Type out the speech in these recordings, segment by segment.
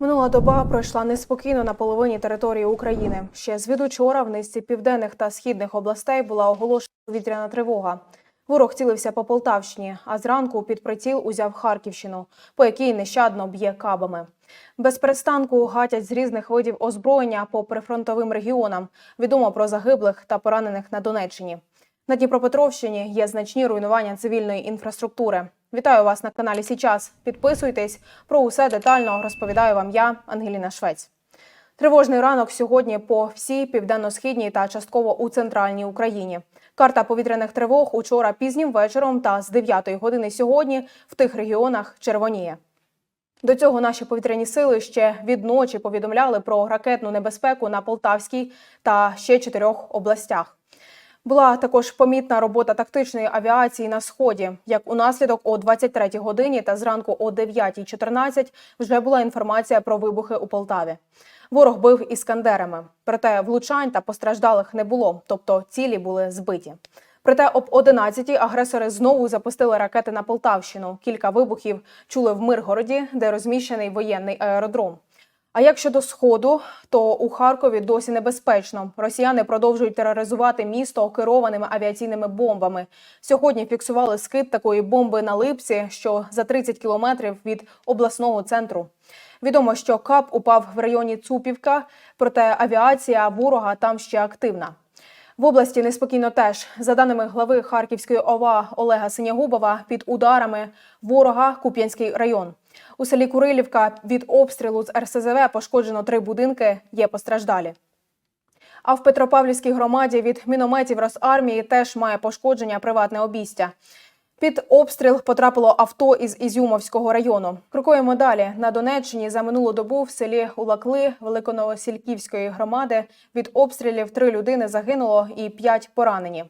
Минула доба пройшла неспокійно на половині території України. Ще звідучора в низці південних та східних областей була оголошена повітряна тривога. Ворог цілився по Полтавщині, а зранку під приціл узяв Харківщину, по якій нещадно б'є кабами. Без перестанку гатять з різних видів озброєння по прифронтовим регіонам. Відомо про загиблих та поранених на Донеччині. На Дніпропетровщині є значні руйнування цивільної інфраструктури. Вітаю вас на каналі Січас. Підписуйтесь. Про усе детально розповідаю вам я, Ангеліна Швець. Тривожний ранок сьогодні по всій південно-східній та частково у центральній Україні. Карта повітряних тривог учора пізнім вечором та з 9 години сьогодні в тих регіонах червоніє. До цього наші повітряні сили ще від ночі повідомляли про ракетну небезпеку на Полтавській та ще чотирьох областях. Була також помітна робота тактичної авіації на сході. Як у наслідок о 23 годині та зранку о 9.14 вже була інформація про вибухи у Полтаві. Ворог бив іскандерами, проте влучань та постраждалих не було, тобто цілі були збиті. Проте об 11-й агресори знову запустили ракети на Полтавщину. Кілька вибухів чули в Миргороді, де розміщений воєнний аеродром. А як щодо сходу, то у Харкові досі небезпечно. Росіяни продовжують тероризувати місто керованими авіаційними бомбами. Сьогодні фіксували скид такої бомби на липці, що за 30 кілометрів від обласного центру. Відомо, що кап упав в районі Цупівка, проте авіація ворога там ще активна. В області неспокійно теж. За даними глави Харківської ОВА Олега Синягубова, під ударами ворога Куп'янський район. У селі Курилівка від обстрілу з РСЗВ пошкоджено три будинки, є постраждалі. А в Петропавлівській громаді від мінометів Росармії теж має пошкодження приватне обійстя. Під обстріл потрапило авто із Ізюмовського району. Крокуємо далі. На Донеччині за минулу добу в селі Улакли Великоновосільківської громади від обстрілів три людини загинуло і п'ять поранені.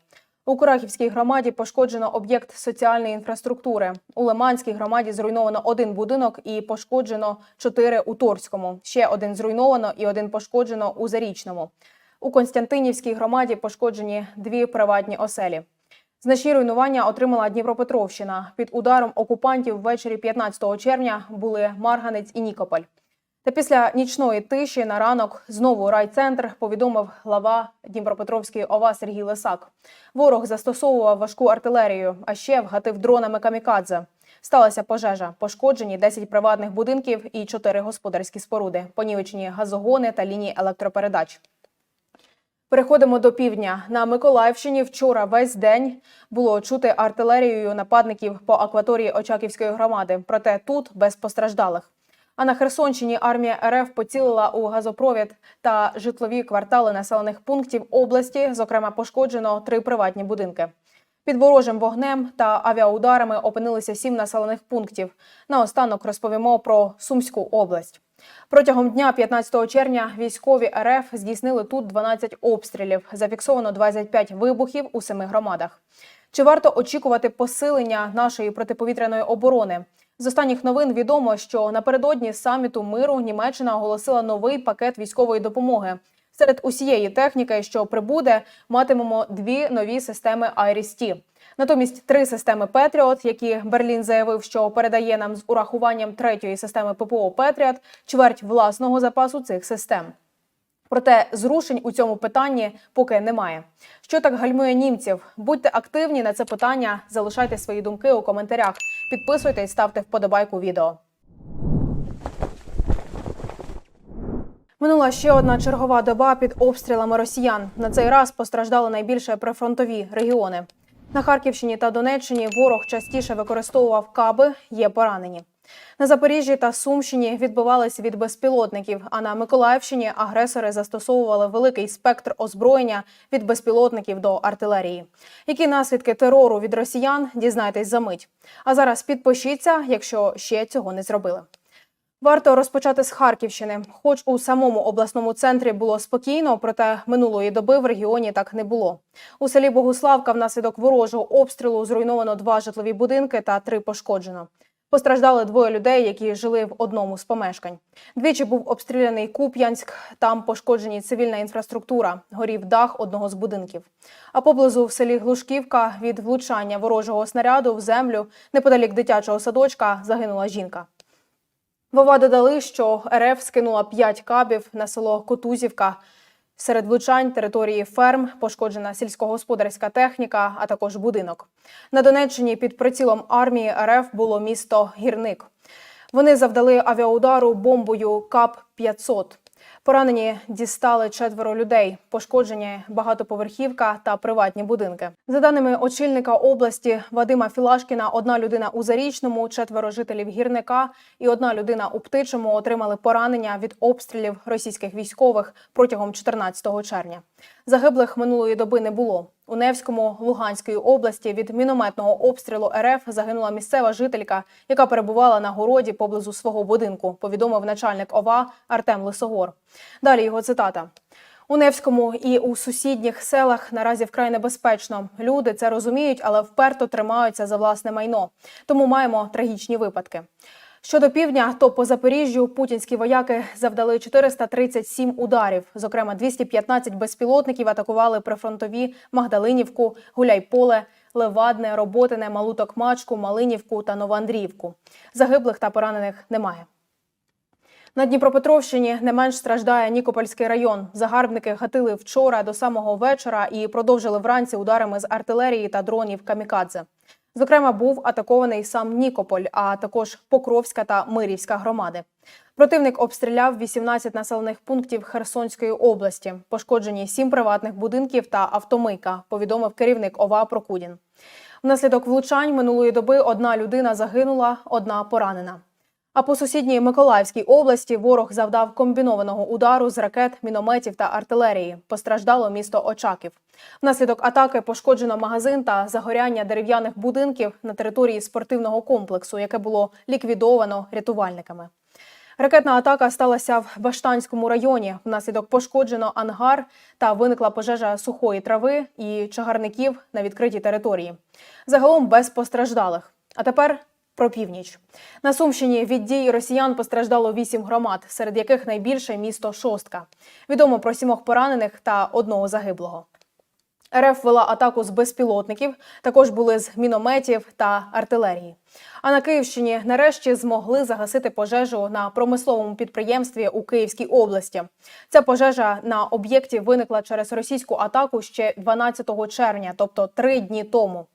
У Курахівській громаді пошкоджено об'єкт соціальної інфраструктури. У Лиманській громаді зруйновано один будинок і пошкоджено чотири у Торському. Ще один зруйновано і один пошкоджено у Зарічному. У Константинівській громаді пошкоджені дві приватні оселі. Значні руйнування отримала Дніпропетровщина. Під ударом окупантів ввечері 15 червня були Марганець і Нікополь. Та після нічної тиші на ранок знову райцентр повідомив глава Дніпропетровської ОВА Сергій Лисак. Ворог застосовував важку артилерію, а ще вгатив дронами камікадзе. Сталася пожежа. Пошкоджені 10 приватних будинків і 4 господарські споруди, понівечені газогони та лінії електропередач. Переходимо до півдня. На Миколаївщині вчора весь день було чути артилерією нападників по акваторії Очаківської громади. Проте тут без постраждалих. А на Херсонщині армія РФ поцілила у газопровід та житлові квартали населених пунктів області. Зокрема, пошкоджено три приватні будинки. Під ворожим вогнем та авіаударами опинилися сім населених пунктів. Наостанок розповімо про Сумську область. Протягом дня 15 червня військові РФ здійснили тут 12 обстрілів. Зафіксовано 25 вибухів у семи громадах. Чи варто очікувати посилення нашої протиповітряної оборони? З останніх новин відомо, що напередодні саміту миру Німеччина оголосила новий пакет військової допомоги. Серед усієї техніки, що прибуде, матимемо дві нові системи IRIS-T. Натомість три системи Петріот, які Берлін заявив, що передає нам з урахуванням третьої системи ППО Петріот, чверть власного запасу цих систем. Проте зрушень у цьому питанні поки немає. Що так гальмує німців? Будьте активні на це питання, залишайте свої думки у коментарях. Підписуйтесь, ставте вподобайку відео. Минула ще одна чергова доба під обстрілами росіян. На цей раз постраждали найбільше прифронтові регіони. На Харківщині та Донеччині ворог частіше використовував каби, є поранені. На Запоріжжі та Сумщині відбивалися від безпілотників. А на Миколаївщині агресори застосовували великий спектр озброєння від безпілотників до артилерії. Які наслідки терору від росіян дізнайтесь за мить. А зараз підпишіться, якщо ще цього не зробили. Варто розпочати з Харківщини. Хоч у самому обласному центрі було спокійно, проте минулої доби в регіоні так не було. У селі Богуславка внаслідок ворожого обстрілу зруйновано два житлові будинки та три пошкоджено. Постраждали двоє людей, які жили в одному з помешкань. Двічі був обстріляний Куп'янськ. Там пошкоджені цивільна інфраструктура. Горів дах одного з будинків. А поблизу в селі Глушківка від влучання ворожого снаряду в землю неподалік дитячого садочка загинула жінка. Вова додали, що РФ скинула 5 кабів на село Котузівка. Серед влучань території ферм пошкоджена сільськогосподарська техніка, а також будинок. На Донеччині під прицілом армії РФ було місто Гірник. Вони завдали авіаудару бомбою КАП-500. Поранені дістали четверо людей, пошкоджені багатоповерхівка та приватні будинки. За даними очільника області Вадима Філашкіна, одна людина у Зарічному, четверо жителів гірника і одна людина у птичому отримали поранення від обстрілів російських військових протягом 14 червня. Загиблих минулої доби не було. У Невському Луганської області від мінометного обстрілу РФ загинула місцева жителька, яка перебувала на городі поблизу свого будинку. Повідомив начальник ОВА Артем Лисогор. Далі його цитата. У Невському і у сусідніх селах наразі вкрай небезпечно. Люди це розуміють, але вперто тримаються за власне майно. Тому маємо трагічні випадки. Щодо півдня, то по Запоріжжю путінські вояки завдали 437 ударів. Зокрема, 215 безпілотників атакували прифронтові Магдалинівку, Гуляйполе, Левадне, Роботине, Малу Токмачку, Малинівку та Новоандріївку. Загиблих та поранених немає. На Дніпропетровщині не менш страждає Нікопольський район. Загарбники гатили вчора до самого вечора і продовжили вранці ударами з артилерії та дронів камікадзе. Зокрема, був атакований сам Нікополь, а також Покровська та Мирівська громади. Противник обстріляв 18 населених пунктів Херсонської області. Пошкоджені 7 приватних будинків та автомийка, повідомив керівник ОВА Прокудін. Внаслідок влучань минулої доби одна людина загинула, одна поранена. А по сусідній Миколаївській області ворог завдав комбінованого удару з ракет, мінометів та артилерії. Постраждало місто Очаків. Внаслідок атаки пошкоджено магазин та загоряння дерев'яних будинків на території спортивного комплексу, яке було ліквідовано рятувальниками. Ракетна атака сталася в Баштанському районі. Внаслідок пошкоджено ангар та виникла пожежа сухої трави і чагарників на відкритій території. Загалом без постраждалих. А тепер про північ на Сумщині від дій росіян постраждало вісім громад, серед яких найбільше місто Шостка. Відомо про сімох поранених та одного загиблого. РФ вела атаку з безпілотників, також були з мінометів та артилерії. А на Київщині нарешті змогли загасити пожежу на промисловому підприємстві у Київській області. Ця пожежа на об'єкті виникла через російську атаку ще 12 червня, тобто три дні тому.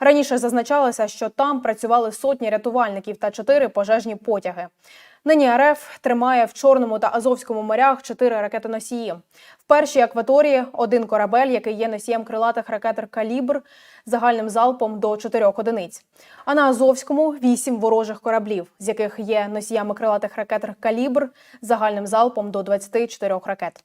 Раніше зазначалося, що там працювали сотні рятувальників та чотири пожежні потяги. Нині РФ тримає в Чорному та Азовському морях чотири ракетоносії. В першій акваторії один корабель, який є носієм крилатих ракет Калібр загальним залпом до чотирьох одиниць. А на Азовському вісім ворожих кораблів, з яких є носіями крилатих ракет Калібр загальним залпом до 24 ракет.